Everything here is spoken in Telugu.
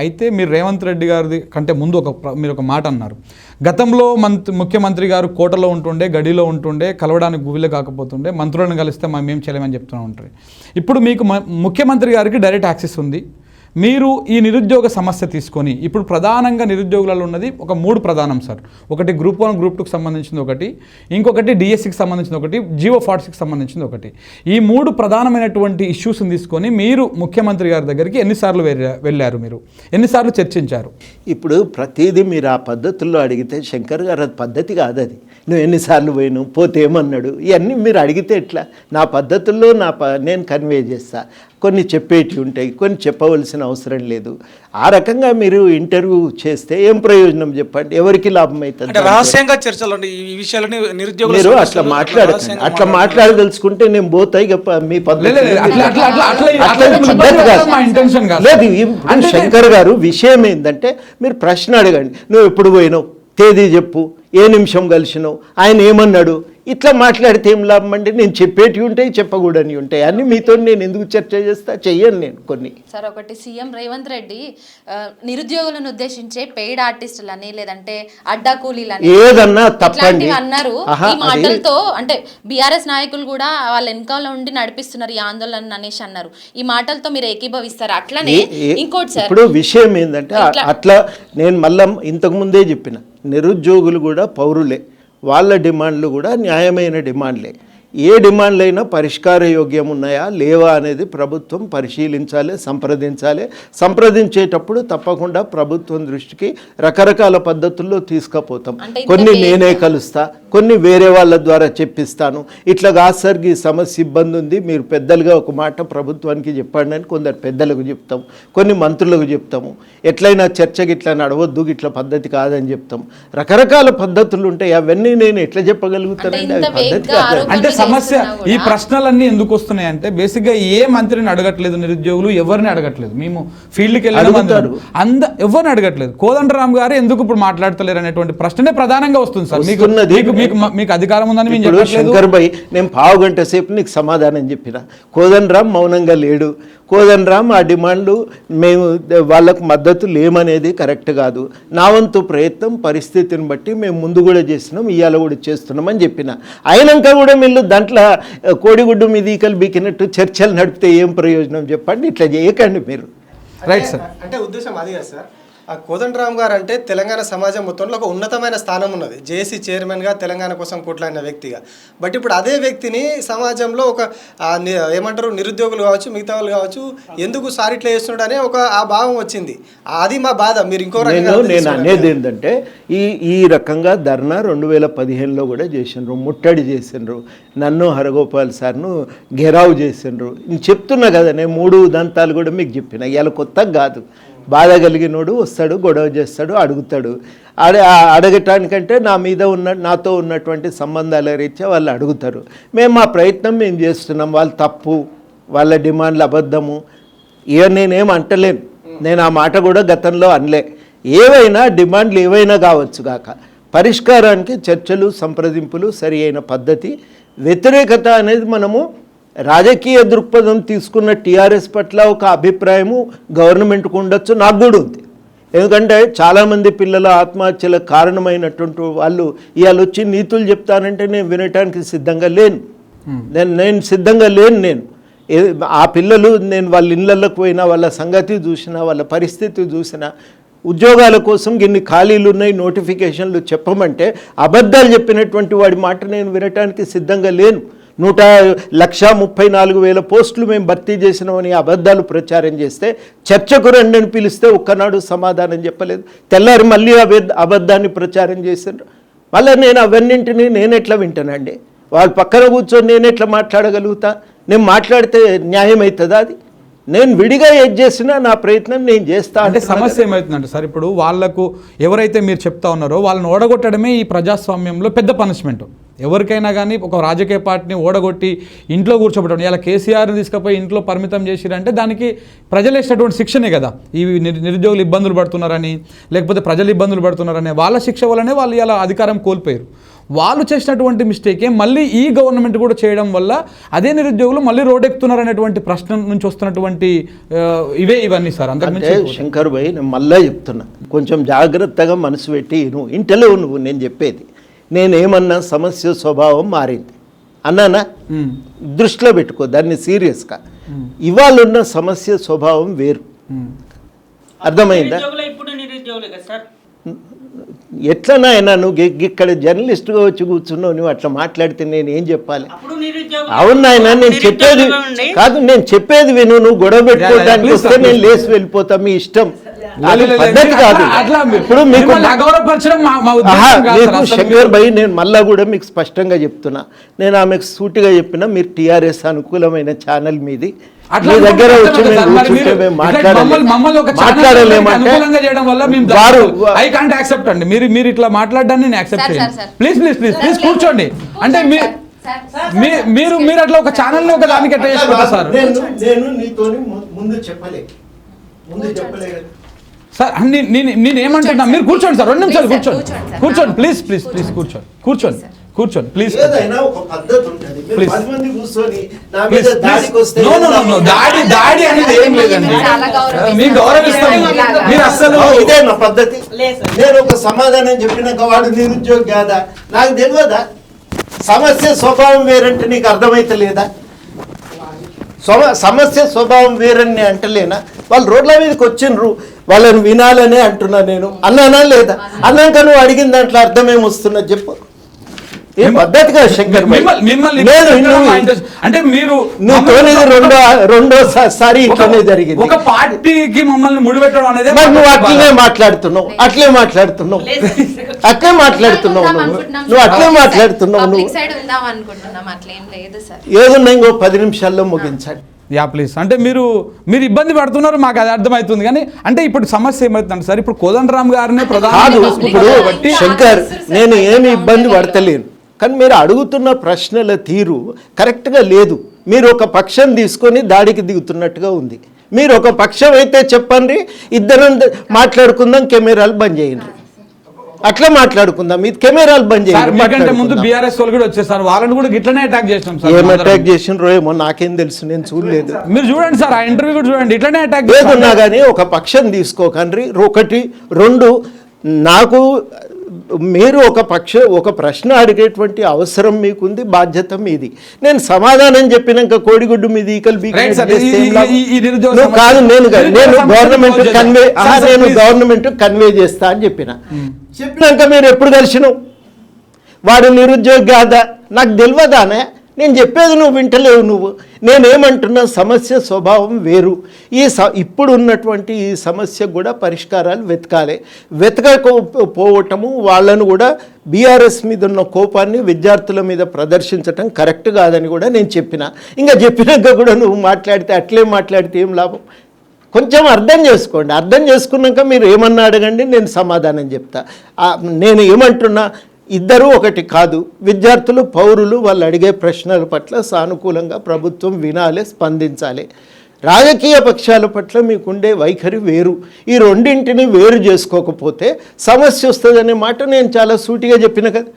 అయితే మీరు రేవంత్ రెడ్డి గారిది కంటే ముందు ఒక మీరు ఒక మాట అన్నారు. గతంలో మంత్ ముఖ్యమంత్రి గారు కోటలో ఉంటుండే గడిలో ఉంటుండే కలవడానికి గువిలే కాకపోతుండే మంత్రులను కలిస్తే మేము ఏం చేయలేమని చెప్తూనే ఉంటారు ఇప్పుడు మీకు ముఖ్యమంత్రి గారికి డైరెక్ట్ యాక్సెస్ ఉంది. మీరు ఈ నిరుద్యోగ సమస్య తీసుకొని ఇప్పుడు ప్రధానంగా నిరుద్యోగులలో ఉన్నది ఒక మూడు ప్రధానం సార్. ఒకటి గ్రూప్ వన్ గ్రూప్ టూకి సంబంధించింది ఒకటి. ఇంకొకటి డిఎస్సికి సంబంధించింది ఒకటి. జియో ఫార్ట్స్కి సంబంధించింది ఒకటి. ఈ మూడు ప్రధానమైనటువంటి ఇష్యూస్ని తీసుకొని మీరు ముఖ్యమంత్రి గారి దగ్గరికి ఎన్నిసార్లు వెళ్ళారు మీరు? ఎన్నిసార్లు చర్చించారు? ఇప్పుడు ప్రతిదీ మీరు ఆ పద్ధతుల్లో అడిగితే శంకర్ గారు అది పద్ధతి కాదు అది. నువ్వు ఎన్నిసార్లు పోయినావు? పోతే ఏమన్నాడు? ఇవన్నీ మీరు అడిగితే ఎట్లా? నా పద్ధతుల్లో నా ప నేను కన్వే చేస్తా. కొన్ని చెప్పేటివి ఉంటాయి కొన్ని చెప్పవలసిన అవసరం లేదు. ఆ రకంగా మీరు ఇంటర్వ్యూ చేస్తే ఏం ప్రయోజనం చెప్పండి? ఎవరికి లాభం అవుతుంది? అంటే రహస్యంగా చర్చలు ఈ విషయాలని నిరుద్యోగుల మీరు అట్లా మాట్లాడకండి. రహస్యంగా అట్లా. మాట్లాడదలుచుకుంటే నేను పోతాయి మీ. లేదు శంకర్ గారు విషయం ఏంటంటే మీరు ప్రశ్న అడగండి. నువ్వు ఎప్పుడు పోయినావు? తేదీ చెప్పు. ఏ నిమిషం కలిసినావు? ఆయన ఏమన్నాడు? ఇట్లా మాట్లాడితే ఏం లాభం అండి? నేను చెప్పేటివి ఉంటాయి చెప్పకూడని ఉంటాయి. అన్ని మీతో నేను ఎందుకు చర్చ చేస్తా? చెయ్యను నేను కొన్ని. సార్ ఒకటి సీఎం రేవంత్ రెడ్డి నిరుద్యోగులను ఉద్దేశించే పెయిడ్ ఆర్టిస్టులని లేదంటే అడ్డా కూలీలని ఏదన్నా తప్పండి. అన్నారు. ఈ మాటలతో అంటే బీఆర్ఎస్ నాయకులు కూడా వాళ్ళ వెనకాల ఉండి నడిపిస్తున్నారు ఈ ఆందోళన అనేసి అన్నారు. ఈ మాటలతో మీరు ఏకీభవిస్తారు? అట్లనే ఇంకోటి సార్ ఇప్పుడు విషయం ఏంటంటే అట్లా నేను మళ్ళా ఇంతకు ముందే చెప్పిన నిరుద్యోగులు కూడా పౌరులే. వాళ్ళ డిమాండ్లు కూడా న్యాయమైన డిమాండ్లే. ఏ డిమాండ్లు అయినా పరిష్కార యోగ్యం ఉన్నాయా? లేవా అనేది ప్రభుత్వం పరిశీలించాలి సంప్రదించాలి. సంప్రదించేటప్పుడు తప్పకుండా ప్రభుత్వం దృష్టికి రకరకాల పద్ధతుల్లో తీసుకుపోతాం. కొన్ని నేనే కలుస్తా. కొన్ని వేరే వాళ్ళ ద్వారా చెప్పిస్తాను. ఇట్లా కాదు సార్ ఈ సమస్య ఇబ్బంది ఉంది. మీరు పెద్దలుగా ఒక మాట ప్రభుత్వానికి చెప్పండి అని కొందరు పెద్దలకు చెప్తాం కొన్ని మంత్రులకు చెప్తాము. ఎట్లయినా చర్చకి ఇట్లా నడవద్దు ఇట్లా పద్ధతి కాదని చెప్తాం. రకరకాల పద్ధతులు ఉంటాయి. అవన్నీ నేను ఎట్లా చెప్పగలుగుతానండి అవి పద్ధతి కాదు. అంటే సమస్య ఈ ప్రశ్నలన్నీ ఎందుకు వస్తున్నాయి అంటే బేసిక్గా ఏ మంత్రిని అడగట్లేదు నిరుద్యోగులు ఎవరిని అడగట్లేదు? మేము ఫీల్డ్కి అడుగుతారు. అంద ఎవరిని అడగట్లేదు? కోదండరామ్ గారు ఎందుకు ఇప్పుడు మాట్లాడతలేరు అనేటువంటి ప్రశ్నే ప్రధానంగా వస్తుంది సార్. మీకు. మీకు- మీకు అధికారం ఉందని మేము శంకర్ భాయ్ నేను పావు గంట సేపు నీకు సమాధానం చెప్పిన. కోదన్ రామ్ మౌనంగా లేడు. కోదన్ రామ్ ఆ డిమాండ్లు మేము వాళ్ళకు మద్దతు లేమనేది కరెక్ట్ కాదు. నా వంతు ప్రయత్నం పరిస్థితిని బట్టి మేము ముందు కూడా చేస్తున్నాం ఇవాళ కూడా చేస్తున్నాం అని చెప్పిన. అయినాక కూడా వీళ్ళు దాంట్లో కోడిగుడ్డు మీద ఈకలు బీకినట్టు చర్చలు నడిపితే ఏం ప్రయోజనం చెప్పండి? ఇట్లా చేయకండి మీరు. Right sir. అంటే ఉద్దేశం అది కదా సార్. ఆ కోదండరామ్ గారు అంటే తెలంగాణ సమాజం మొత్తంలో ఒక ఉన్నతమైన స్థానం ఉన్నది జేసీ చైర్మన్గా తెలంగాణ కోసం కొట్లాడిన వ్యక్తిగా. బట్ ఇప్పుడు అదే వ్యక్తిని సమాజంలో ఒక ఏమంటారు నిరుద్యోగులు కావచ్చు మిగతా వాళ్ళు కావచ్చు ఎందుకు సార్ ఇట్లా చేస్తున్నాడు అనే ఒక ఆ భావం వచ్చింది. అది మా బాధ. మీరు ఇంకో నేను. అనేది ఏంటంటే ఈ ఈ రకంగా ధర్నా రెండు వేల పదిహేనులో కూడా చేసిండ్రు. ముట్టడి చేసిండ్రు. నన్ను హరగోపాల్ సార్ను ఘెరావు చేసిండ్రు. నేను చెప్తున్నా కదా నేను మూడు ఉదంతాలు కూడా మీకు చెప్పిన. ఇవాళ కొత్తగా కాదు. బాధ కలిగినోడు వస్తాడు గొడవ చేస్తాడు అడుగుతాడు. అడ అడగటానికంటే నా మీద ఉన్న నాతో ఉన్నటువంటి సంబంధాల రీత్యా వాళ్ళు అడుగుతారు. మేము మా ప్రయత్నం మేము చేస్తున్నాం వాళ్ళు తప్పు వాళ్ళ డిమాండ్లు అబద్ధము. ఇక నేనేం అంటలేను. నేను ఆ మాట కూడా గతంలో అనలే. ఏవైనా డిమాండ్లు ఏవైనా కావచ్చు కాక పరిష్కారానికి చర్చలు సంప్రదింపులు సరి అయిన పద్ధతి వ్యతిరేకత అనేది మనము రాజకీయ దృక్పథం తీసుకున్న టీఆర్ఎస్ పట్ల ఒక అభిప్రాయము గవర్నమెంట్కు ఉండొచ్చు నాకు కూడా ఉంది. ఎందుకంటే చాలామంది పిల్లల ఆత్మహత్యలకు కారణమైనటువంటి వాళ్ళు ఇవాళ వచ్చి నీతులు చెప్తానంటే నేను వినటానికి సిద్ధంగా లేను. నేను నేను సిద్ధంగా లేను నేను. ఆ పిల్లలు నేను వాళ్ళ ఇళ్ళకి పోయినా వాళ్ళ సంగతి చూసినా వాళ్ళ పరిస్థితి చూసినా ఉద్యోగాల కోసం ఇన్ని ఖాళీలు ఉన్నాయి నోటిఫికేషన్లు చెప్పమంటే అబద్ధాలు చెప్పినటువంటి వాడి మాట నేను వినటానికి సిద్ధంగా లేను. నూట లక్ష ముప్పై నాలుగు వేల పోస్టులు మేము భర్తీ చేసినామని అబద్ధాలు ప్రచారం చేస్తే చర్చకు రండని పిలిస్తే ఒక్కనాడు సమాధానం చెప్పలేదు. తెల్లారి మళ్ళీ అబద్ధ అబద్ధాన్ని ప్రచారం చేశారు మళ్ళీ నేను అవన్నింటినీ నేను ఎట్లా వింటానండి? వాళ్ళు పక్కన కూర్చొని నేను ఎట్లా మాట్లాడగలుగుతా? నేను మాట్లాడితే న్యాయం అవుతుందా అది? నేను విడిగా ఏది చేసినా నా ప్రయత్నం నేను చేస్తా అంటే సమస్య ఏమవుతుందంటే సార్ ఇప్పుడు వాళ్ళకు ఎవరైతే మీరు చెప్తా ఉన్నారో వాళ్ళని ఓడగొట్టడమే ఈ ప్రజాస్వామ్యంలో పెద్ద పనిష్మెంట్ ఎవరికైనా కానీ ఒక రాజకీయ పార్టీని ఓడగొట్టి ఇంట్లో కూర్చోబెట్టడం ఇలా కేసీఆర్ని తీసుకుపోయి ఇంట్లో పరిమితం చేసిరంటే దానికి ప్రజలు వేసినటువంటి శిక్షనే కదా. ఈ నిరు- నిరుద్యోగులు ఇబ్బందులు పడుతున్నారని లేకపోతే ప్రజలు ఇబ్బందులు పడుతున్నారని వాళ్ళ శిక్ష వల్లనే వాళ్ళు ఇలా అధికారం కోల్పోయారు. వాళ్ళు చేసినటువంటి మిస్టేకే మళ్ళీ ఈ గవర్నమెంట్ కూడా చేయడం వల్ల అదే నిరుద్యోగులు మళ్ళీ రోడ్డెక్కుతున్నారు అనేటువంటి ప్రశ్న నుంచి వస్తున్నటువంటి ఇవే ఇవన్నీ సార్. అంతకుమించి శంకర్ భాయ్ నేను మళ్ళా చెప్తున్నా. కొంచెం జాగ్రత్తగా మనసు పెట్టి నువ్వు ఇంటలేవు నువ్వు నేను చెప్పేది. నేనేమన్నా సమస్య స్వభావం మారింది. అన్నానా? దృష్టిలో పెట్టుకో దాన్ని సీరియస్గా. ఇవాళ ఉన్న సమస్య స్వభావం వేరు. అర్థమైందా? నిరుద్యోగులే ఇప్పుడు నిరుద్యోగులే కదా సార్. ఎట్లనైనా నువ్వు ఇక్కడ జర్నలిస్ట్గా వచ్చి కూర్చున్నావు నువ్వు అట్లా మాట్లాడితే నేను ఏం చెప్పాలి? అవును నాయన నేను చెప్పేది కాదు నేను చెప్పేది విను నువ్వు గొడవ పెట్టుకోవడానికి వస్తే నేను. లేచి వెళ్ళిపోతా మీ ఇష్టం. పద్ధతి కాదు. అట్లా- అట్లా ఇప్పుడు మీకు శంకర్ భాయ్ నేను మళ్ళా కూడా మీకు స్పష్టంగా చెప్తున్నా. నేను ఆమెకు సూటిగా చెప్పిన మీరు టీఆర్ఎస్ అనుకూలమైన ఛానల్ మీది. అట్లా మీ దగ్గర వచ్చి మేము కూర్చుంటే మేము ఇట్లా మమ్మల్ని- మమ్మల్ని ఒక ఛానల్ మాట్లాడలేమంటే అనుకూలంగా చేయడం వల్ల మేము వారు ఐ కాంట్ యాక్సెప్ట్ అండి. మీరు మీరు ఇట్లా మాట్లాడడాన్ని నేను accept sir. Please please please please కూర్చోండి. అంటే మీరు మీ- మీరు మీరు అట్లా ఒక ఛానల్ ఒక దానికి ఎట్లా చేసుకుంటారు సార్ నేను నేను నీతోని ము- ముందు చెప్పలే. ముందు చెప్పలే. సార్ నేను నేను ఏమంటున్నా? మీరు కూర్చోండి సార్ రెండు నిమిషాలు కూర్చోండి. కూర్చోండి, ప్లీజ్ ప్లీజ్ ప్లీజ్ కూర్చోండి కూర్చోండి కూర్చోండి ప్లీజ్ ఏదైనా ఒక పద్ధతి ఉంటుంది. మీరు Please. పది మంది కూర్చొని నా మీద ప్లీజ్ దాడికి వస్తే నో నో నో దాడి దాడి అనేది ఏం లేదండి. మీకు గౌరవిస్తాం. ఇలాగా. మీరు అస్సలు ఇదే నా పద్ధతి. నేను ఒక సమాధానం చెప్పినాక వాడు నిరుద్యోగి కాదా? నాకు తెలియదా? సమస్య స్వభావం వేరంటే నీకు అర్థమైతే లేదా స్వ- సమస్య స్వభావం వేరని అంటలేనా? వాళ్ళు రోడ్ల మీదకి వచ్చిండ్రు వాళ్ళని వినాలనే అంటున్నా నేను. అన్నానా లేదా? అన్నాక నువ్వు అడిగిన దాంట్లో అర్థం ఏమొస్తున్నది చెప్పు. ఏం పద్ధతిగా శంకర్. అంటే మీరు నువ్వు రెండో రెండో సారి ఇట్లనే జరిగింది. ఒక పార్టీకి మమ్మల్ని ముడిపెట్టడం అనేది మరి నువ్వు అట్లనే మాట్లాడుతున్నావు. అట్లే మాట్లాడుతున్నావు. అట్లే మాట్లాడుతున్నావు నువ్వు. నువ్వు అట్లే మాట్లాడుతున్నావు నువ్వు. పబ్లిక్ సైడ్ ఉందాం అనుకుంటున్నాం. అట్లేం లేదు సార్. ఏదున్నా ఇంకో పది నిమిషాల్లో ముగించండి. యా ప్లీజ్ అంటే మీరు మీరు ఇబ్బంది పడుతున్నారు మాకు అది అర్థమవుతుంది. కానీ అంటే ఇప్పుడు సమస్య ఏమవుతుందంటే సార్ ఇప్పుడు కోదండరామ్ గారినే ప్రధాన కాదు ఇప్పుడు కాబట్టి శంకర్ నేను ఏమి ఇబ్బంది పడతలేను. కానీ మీరు అడుగుతున్న ప్రశ్నల తీరు కరెక్ట్గా లేదు. మీరు ఒక పక్షం తీసుకొని దాడికి దిగుతున్నట్టుగా ఉంది. మీరు ఒక పక్షం అయితే చెప్పండి ఇద్దరం మాట్లాడుకుందాం కెమెరాలు బంద్ చేయండి. అట్లా మాట్లాడుకుందాం. ఇది కెమెరాలు బంద్ చేయండి. ముందు. బీఆర్ఎస్ వాళ్ళు కూడా వచ్చేసారు. వాళ్ళని కూడా ఇట్లనే అటాక్ సార్ ఏం అందరం. అటాక్ చేసినరో ఏమో నాకేం తెలుసు నేను చూడలేదు. మీరు చూడండి సార్ ఆ ఇంటర్వ్యూ కూడా చూడండి. ఇట్లనే అటాక్ ఏదున్నా కానీ ఒక పక్షం తీసుకోకండి. ఒకటి రెండు నాకు మీరు ఒక పక్ష ఒక ప్రశ్న అడిగేటువంటి అవసరం మీకుంది బాధ్యత మీది. నేను సమాధానం చెప్పినాక కోడిగుడ్డు మీద ఈకలు కాదు నేను నేను గవర్నమెంట్ కన్వే నేను. గవర్నమెంట్ కన్వే చేస్తా అని చెప్పిన. చెప్పినాక మీరు ఎప్పుడు కలిసినావు? వాడు నిరుద్యోగి కాదా? నాకు తెలియదానే నేను చెప్పేది నువ్వు వింటలేవు నువ్వు. నేనేమంటున్నా సమస్య స్వభావం వేరు. ఈ స ఇప్పుడు ఉన్నటువంటి ఈ సమస్య కూడా పరిష్కారాలు వెతకాలి. వెతకపోవటము వాళ్ళను కూడా బీఆర్ఎస్ మీద ఉన్న కోపాన్ని విద్యార్థుల మీద ప్రదర్శించటం కరెక్ట్ కాదని కూడా నేను చెప్పిన. ఇంకా చెప్పినాక కూడా నువ్వు మాట్లాడితే అట్లే మాట్లాడితే ఏం లాభం? కొంచెం అర్థం చేసుకోండి. అర్థం చేసుకున్నాక మీరు ఏమన్నా అడగండి నేను సమాధానం చెప్తా. నేను ఏమంటున్నా ఇద్దరూ ఒకటి కాదు. విద్యార్థులు పౌరులు వాళ్ళు అడిగే ప్రశ్నల పట్ల సానుకూలంగా ప్రభుత్వం వినాలి స్పందించాలి. రాజకీయ పక్షాల పట్ల మీకుండే వైఖరి వేరు. ఈ రెండింటిని వేరు చేసుకోకపోతే సమస్య వస్తుందనే మాట నేను చాలా సూటిగా చెప్పిన కదా.